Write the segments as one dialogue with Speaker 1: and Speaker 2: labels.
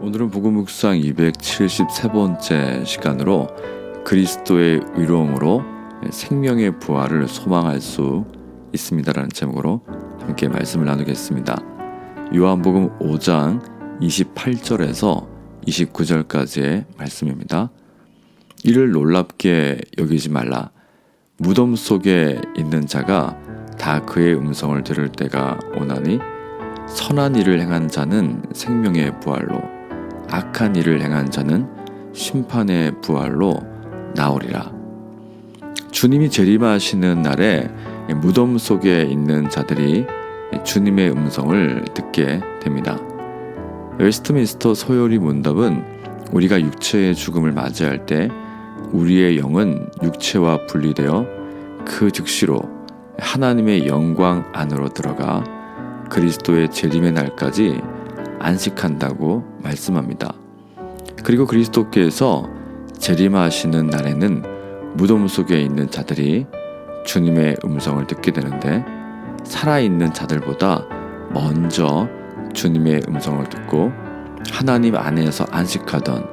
Speaker 1: 오늘은 복음 묵상 273번째 시간으로 그리스도의 의로움으로 생명의 부활을 소망할 수 있습니다라는 제목으로 함께 말씀을 나누겠습니다. 요한복음 5장 28절에서 29절까지의 말씀입니다. 이를 놀랍게 여기지 말라. 무덤 속에 있는 자가 다 그의 음성을 들을 때가 오나니 선한 일을 행한 자는 생명의 부활로 악한 일을 행한 자는 심판의 부활로 나오리라. 주님이 재림하시는 날에 무덤 속에 있는 자들이 주님의 음성을 듣게 됩니다. 웨스트민스터 소요리 문답은 우리가 육체의 죽음을 맞이할 때 우리의 영은 육체와 분리되어 그 즉시로 하나님의 영광 안으로 들어가 그리스도의 재림의 날까지 안식한다고 말씀합니다. 그리고 그리스도께서 재림하시는 날에는 무덤 속에 있는 자들이 주님의 음성을 듣게 되는데 살아있는 자들보다 먼저 주님의 음성을 듣고 하나님 안에서 안식하던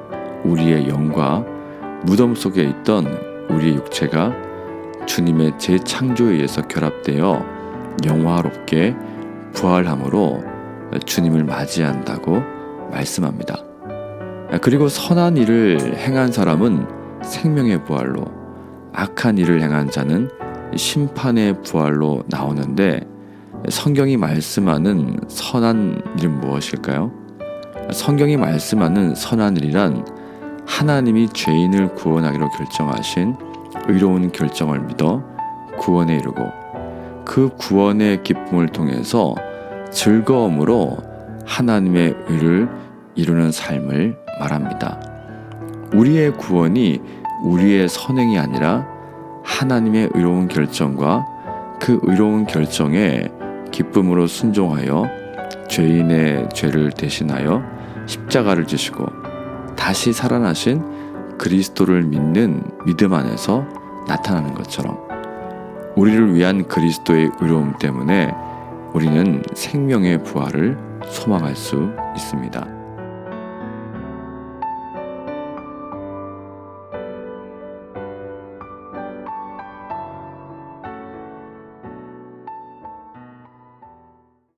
Speaker 1: 우리의 영과 무덤 속에 있던 우리의 육체가 주님의 재창조에 의해서 결합되어 영화롭게 부활함으로 주님을 맞이한다고 말씀합니다. 그리고 선한 일을 행한 사람은 생명의 부활로 악한 일을 행한 자는 심판의 부활로 나오는데 성경이 말씀하는 선한 일은 무엇일까요? 성경이 말씀하는 선한 일이란 하나님이 죄인을 구원하기로 결정하신 의로운 결정을 믿어 구원에 이르고 그 구원의 기쁨을 통해서 즐거움으로 하나님의 의를 이루는 삶을 말합니다. 우리의 구원이 우리의 선행이 아니라 하나님의 의로운 결정과 그 의로운 결정에 기쁨으로 순종하여 죄인의 죄를 대신하여 십자가를 지시고 다시 살아나신 그리스도를 믿는 믿음 안에서 나타나는 것처럼 우리를 위한 그리스도의 의로움 때문에 우리는 생명의 부활을 소망할 수 있습니다.